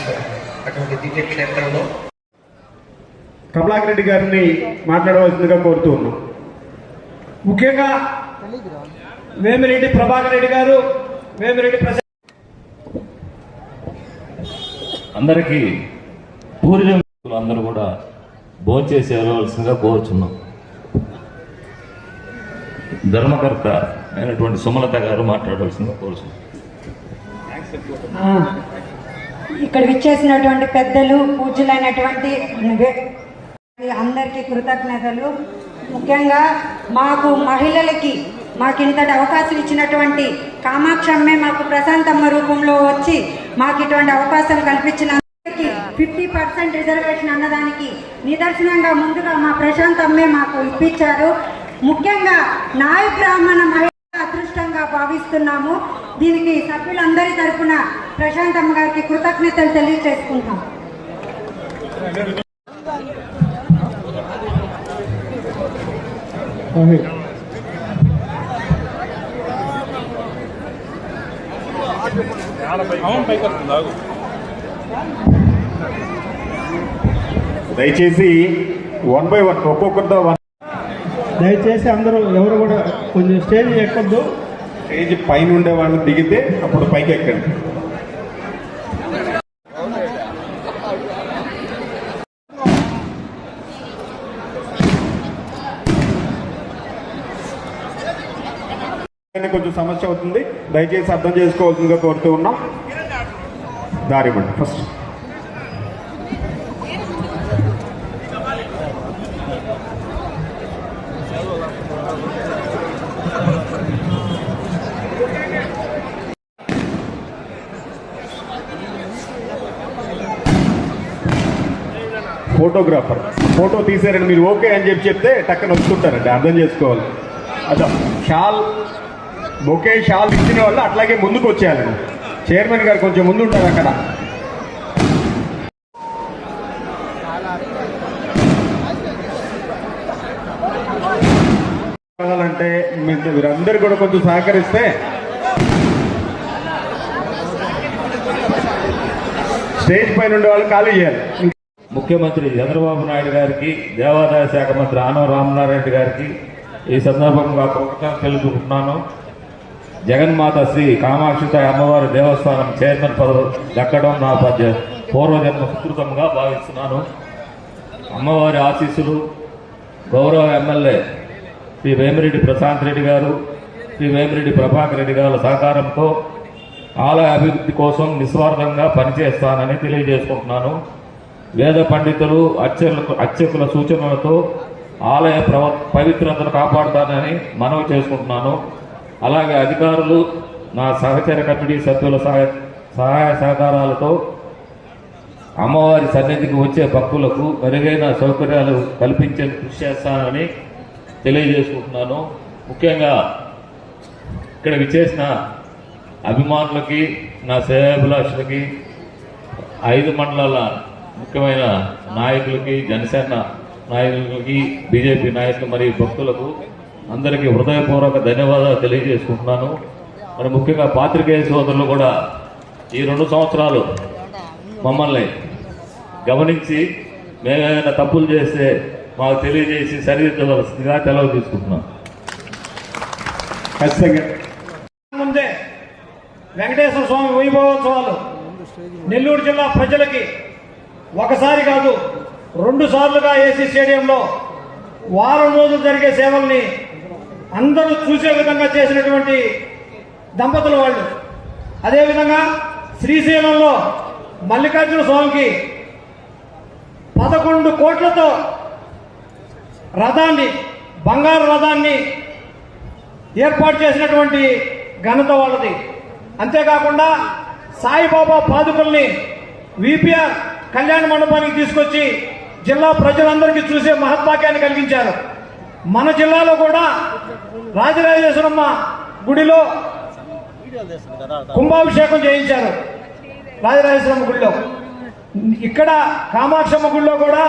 చేశారు అటువంటి దివ్యక్షేత్రంలో కమలాకరెడ్డి గారిని మాట్లాడవలసిందిగా కోరుతూ ఉన్నాం. ముఖ్యంగా వేమిరెడ్డి ప్రభాకర్ రెడ్డి గారు వేమిరెడ్డి ప్రసాద్ అందరికీ టూరిజం అందరూ కూడా భోంచేసి వెళ్ళవలసిందిగా కోరుచున్నాం. ధర్మకర్త అయినటువంటి సుమలత గారు మాట్లాడవలసిందిగా కోరుచున్నాం. ఇక్కడ విచ్చేసినటువంటి పెద్దలు పూజలైనటువంటి అందరికీ కృతజ్ఞతలు. ముఖ్యంగా మాకు మహిళలకి మాకు ఇంతటి అవకాశం ఇచ్చినటువంటి కామాక్షమ్మే మాకు ప్రశాంతమ్మ రూపంలో వచ్చి మాకు ఇటువంటి అవకాశాలు కల్పించిన ఫిఫ్టీ పర్సెంట్ రిజర్వేషన్ అన్నదానికి నిదర్శనంగా ముందుగా మా ప్రశాంతమ్మే మాకు ఇప్పించారు. ముఖ్యంగా నాయ బ్రాహ్మణ మహిళ అదృష్టంగా భావిస్తున్నాము. దీనికి సభ్యులందరి తరఫున ప్రశాంతమ్మ గారికి కృతజ్ఞతలు తెలియజేసుకుంటాం దయచేసి వన్ బై వన్ ఒక్కొక్కరితో వన్ దయచేసి అందరూ ఎవరు కూడా కొంచెం స్టేజ్ ఎక్కొద్దు. స్టేజ్ పైన ఉండే వాళ్ళు దిగితే అప్పుడు పైకి ఎక్కండి కొంచెం సమస్య అవుతుంది. దయచేసి అర్థం చేసుకోవాల్సిందిగా కోరుతూ ఉన్నాం. దారి ఫస్ట్ ఫోటోగ్రాఫర్ ఫోటో తీసారని మీరు ఓకే అని చెప్పి చెప్తే టక్కన వస్తుంటారండి. అర్థం చేసుకోవాలి. అదా. షాల్. బొకే షాల్ ఇచ్చిన వాళ్ళు అట్లాగే ముందుకు వచ్చేయాలండి చైర్మన్ గారు కొంచెం ముందు ఉంటారు అక్కడ. అంటే మీరు- మీరందరూ కూడా కొంచెం సహకరిస్తే. స్టేజ్ పైన ఉండే వాళ్ళు ఖాళీ చేయాలి. ముఖ్యమంత్రి చంద్రబాబు నాయుడు గారికి దేవాదాయ శాఖ మంత్రి ఆనవ రామనారాయణ గారికి ఈ సందర్భంగా కృతజ్ఞతలు తెలుపుకుంటున్నాను. జగన్మాత శ్రీ కామాక్షిత అమ్మవారి దేవస్థానం చైర్మన్ పదవి దక్కడం నా పద్య పూర్వజన్మ సుకృతంగా భావిస్తున్నాను. అమ్మవారి ఆశీస్సులు గౌరవ ఎమ్మెల్యే శ్రీ వేమిరెడ్డి ప్రశాంత్ రెడ్డి గారు శ్రీ వేమిరెడ్డి ప్రభాకర్ రెడ్డి గారి సహకారంతో ఆలయ అభివృద్ధి కోసం నిస్వార్థంగా పనిచేస్తానని తెలియజేసుకుంటున్నాను. వేద పండితులు అర్చకులకు అర్చకుల సూచనలతో ఆలయ ప్రవ పవిత్రతను కాపాడుతానని మనవి చేసుకుంటున్నాను. అలాగే అధికారులు నా సహచర కమిటీ సభ్యుల సహాయ సహాయ సహకారాలతో అమ్మవారి సన్నిధికి వచ్చే భక్తులకు మెరుగైన సౌకర్యాలు కల్పించే కృషి చేస్తానని తెలియజేసుకుంటున్నాను. ముఖ్యంగా ఇక్కడ విచ్చేసిన అభిమానులకి నా సేవాభిలాషులకి ఐదు మండలాల ముఖ్యమైన నాయకులకి జనసేన నాయకులకి బీజేపీ నాయకులు మరియు భక్తులకు అందరికీ హృదయపూర్వక ధన్యవాదాలు తెలియజేసుకుంటున్నాను. మరి ముఖ్యంగా పాత్రికేయ సోదరులు కూడా ఈ రెండు సంవత్సరాలు మమ్మల్ని గమనించి మేమేమైనా తప్పులు చేస్తే మాకు తెలియజేసి సరిదిద్దవలసిందిగా సెలవు తీసుకుంటున్నాం. ఖచ్చితంగా. ముందే వెంకటేశ్వర స్వామి వైభవోత్సవాలు నెల్లూరు జిల్లా ప్రజలకి ఒకసారి కాదు రెండు సార్లుగా ఏసీ స్టేడియంలో వారం రోజులు జరిగే సేవల్ని అందరూ చూసే విధంగా చేసినటువంటి దంపతులు వాళ్ళు. అదేవిధంగా శ్రీశైలంలో మల్లికార్జున స్వామికి పదకొండు కోట్లతో రథాన్ని బంగారు రథాన్ని ఏర్పాటు చేసినటువంటి ఘనత వాళ్ళది. అంతేకాకుండా సాయిబాబా పాదుకల్ని విపిఆర్ కళ్యాణ మండపానికి తీసుకొచ్చి జిల్లా ప్రజలందరికీ చూసే మహద్భాగ్యాన్ని కలిగించారు. మన జిల్లాలో కూడా రాజరాజేశ్వరమ్మ గుడిలో కుంభాభిషేకం చేయించారు. రాజరాజేశ్వరమ్మ గుడిలో. ఇక్కడ కామాక్షమ్మ గుడిలో కూడా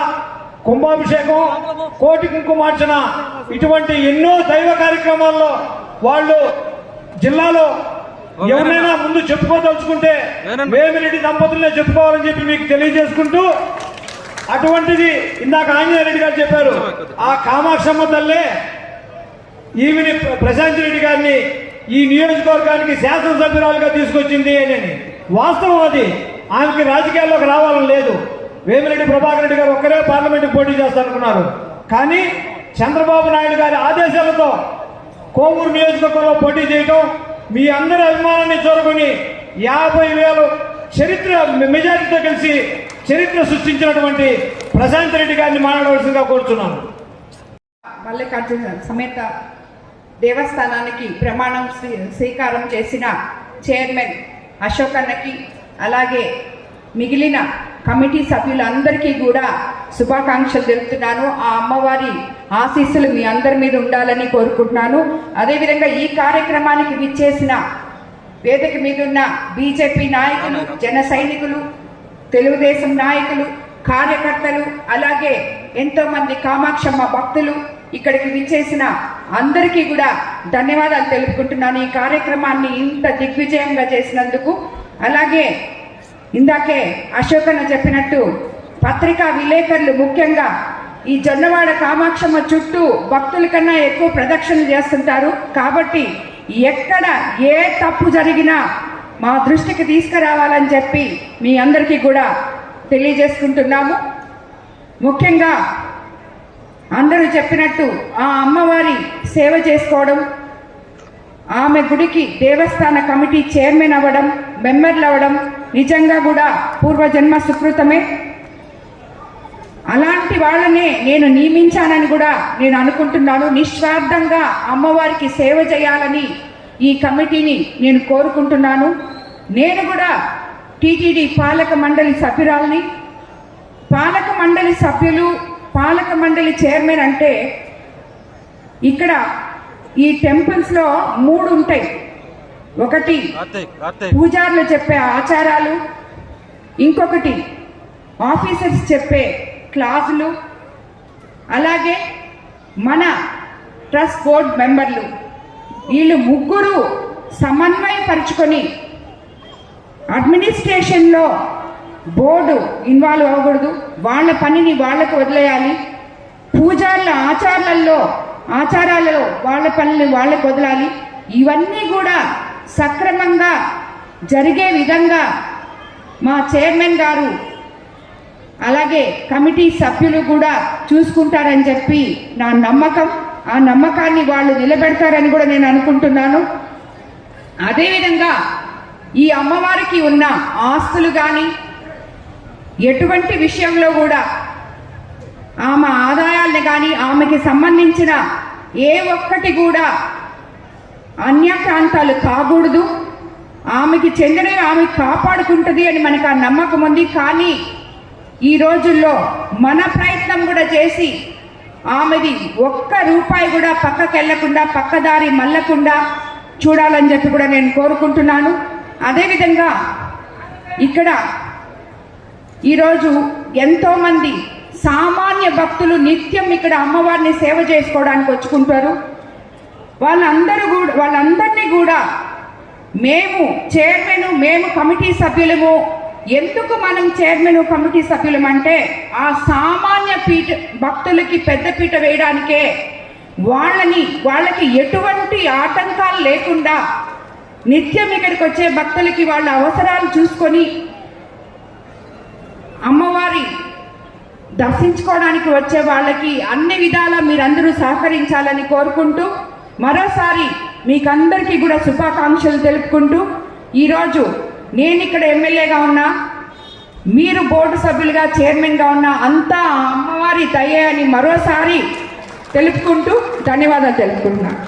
కుంభాభిషేకం కోటి కుంకుమార్చన ఇటువంటి ఎన్నో దైవ కార్యక్రమాల్లో వాళ్ళు జిల్లాలో ఎవరైనా ముందు చెప్పుకోదలుచుకుంటే వేమిరెడ్డి దంపతులనే చెప్పుకోవాలని చెప్పి మీకు తెలియజేసుకుంటూ అటువంటిది ఇందాక ఆంజనేయ రెడ్డి గారు చెప్పారు. ఆ కామాక్షమ్మ తల్లే ప్ర- ప్రశాంత్ రెడ్డి గారిని ఈ నియోజకవర్గానికి శాసనసభ్యురాలుగా తీసుకొచ్చింది అని వాస్తవం అది. ఆమెకి రాజకీయాల్లోకి రావాలని లేదు. వేమిరెడ్డి ప్రభాకర్ రెడ్డి గారు ఒక్కరే పార్లమెంట్ పోటీ చేస్తారనుకున్నారు. కానీ చంద్రబాబు నాయుడు గారి ఆదేశాలతో కోవూరు నియోజకవర్గంలో పోటీ చేయటం మీ అందరి అభిమానాన్ని చూరగొని యాభై వేలు చరిత్ర మెజారిటీతో కలిసి చరిత్ర సృష్టించినటువంటి ప్రశాంత్ రెడ్డి గారిని మాట్లాడవలసిందిగా కోరుతున్నాను. మల్లికార్జున సమేత దేవస్థానానికి ప్రమాణం స్వీకారం చేసిన చైర్మన్ అశోక్ అన్నకి అలాగే మిగిలిన కమిటీ సభ్యులందరికీ కూడా శుభాకాంక్షలు తెలుపుతున్నాను. ఆ అమ్మవారి ఆశీస్సులు మీ అందరి మీద ఉండాలని కోరుకుంటున్నాను. అదేవిధంగా ఈ కార్యక్రమానికి విచ్చేసిన వేదిక మీదున్న బీజేపీ నాయకులు జన సైనికులు తెలుగుదేశం నాయకులు కార్యకర్తలు అలాగే ఎంతో మంది కామాక్షమ్మ భక్తులు ఇక్కడికి విచ్చేసిన అందరికీ కూడా ధన్యవాదాలు తెలుపుకుంటున్నాను. ఈ కార్యక్రమాన్ని ఇంత దిగ్విజయంగా చేసినందుకు అలాగే ఇందాకే అశోకన్న చెప్పినట్టు పత్రికా విలేకరులు ముఖ్యంగా ఈ జొన్నవాడ కామాక్షమ్మ చుట్టూ భక్తుల కన్నా ఎక్కువ ప్రదక్షిణలు చేస్తుంటారు. కాబట్టి ఎక్కడ ఏ తప్పు జరిగినా మా దృష్టికి తీసుకురావాలని చెప్పి మీ అందరికీ కూడా తెలియజేసుకుంటున్నాము. ముఖ్యంగా అందరూ చెప్పినట్టు ఆ అమ్మవారి సేవ చేసుకోవడం ఆమె గుడికి దేవస్థాన కమిటీ చైర్మన్ అవ్వడం మెంబర్లు అవ్వడం నిజంగా కూడా పూర్వజన్మ సుకృతమే. అలాంటి వాళ్ళనే నేను నియమించానని కూడా నేను అనుకుంటున్నాను. నిస్వార్థంగా అమ్మవారికి సేవ చేయాలని ఈ కమిటీని నేను కోరుకుంటున్నాను. నేను కూడా టీటీడీ పాలక మండలి సభ్యురాల్ని. పాలక మండలి సభ్యులు పాలక మండలి చైర్మన్ అంటే ఇక్కడ ఈ టెంపుల్స్లో మూడు ఉంటాయి. ఒకటి పూజారులు చెప్పే ఆచారాలు ఇంకొకటి ఆఫీసర్స్ చెప్పే క్లాసులు అలాగే మన ట్రస్ట్ బోర్డ్ మెంబర్లు. వీళ్ళు ముగ్గురు సమన్వయపరుచుకొని అడ్మినిస్ట్రేషన్లో బోర్డు ఇన్వాల్వ్ అవ్వకూడదు. వాళ్ళ పనిని వాళ్ళకు వదిలేయాలి. పూజార్ల ఆచారాలలో ఆచారాలలో వాళ్ళ పనులు వాళ్ళకు వదలాలి. ఇవన్నీ కూడా సక్రమంగా జరిగే విధంగా మా చైర్మన్ గారు అలాగే కమిటీ సభ్యులు కూడా చూసుకుంటారని చెప్పి నా నమ్మకం. ఆ నమ్మకాన్ని వాళ్ళు నిలబెడతారని కూడా నేను అనుకుంటున్నాను. అదేవిధంగా ఈ అమ్మవారికి ఉన్న ఆస్తులు కానీ ఎటువంటి విషయంలో కూడా ఆమె ఆదాయాల్ని కానీ ఆమెకి సంబంధించిన ఏ ఒక్కటి కూడా అన్య ప్రాంతాలు కాకూడదు. ఆమెకి చెందినవి ఆమె కాపాడుకుంటుంది అని మనకు ఆ నమ్మకం ఉంది. కానీ ఈ రోజుల్లో మన ప్రయత్నం కూడా చేసి ఆమెది ఒక్క రూపాయి కూడా పక్కకెళ్ళకుండా పక్కదారి మల్లకుండా చూడాలని చెప్పి కూడా నేను కోరుకుంటున్నాను. అదేవిధంగా ఇక్కడ ఈరోజు ఎంతోమంది సామాన్య భక్తులు నిత్యం ఇక్కడ అమ్మవారిని సేవ చేసుకోవడానికి వచ్చుకుంటారు. వాళ్ళందరూ కూడా వాళ్ళందరినీ కూడా మేము చైర్మన్ మేము కమిటీ సభ్యులము. ఎందుకు మనం చైర్మన్ కమిటీ సభ్యులం అంటే ఆ సామాన్య పీఠ భక్తులకి పెద్ద పీట వేయడానికే. వాళ్ళని వాళ్ళకి ఎటువంటి ఆటంకాలు లేకుండా నిత్యం ఇక్కడికి వచ్చే భక్తులకి వాళ్ళ అవసరాలు చూసుకొని అమ్మవారి దర్శించుకోవడానికి వచ్చే వాళ్ళకి అన్ని విధాలా మీరందరూ సహకరించాలని కోరుకుంటూ మరోసారి మీకందరికీ కూడా శుభాకాంక్షలు తెలుపుకుంటూ ఈరోజు నేను ఇక్కడ ఎమ్మెల్యేగా ఉన్నా మీరు బోర్డు సభ్యులుగా చైర్మన్గా ఉన్న అంతా అమ్మవారి దయ అని మరోసారి తెలుపుకుంటూ ధన్యవాదాలు తెలుపుకుంటున్నాను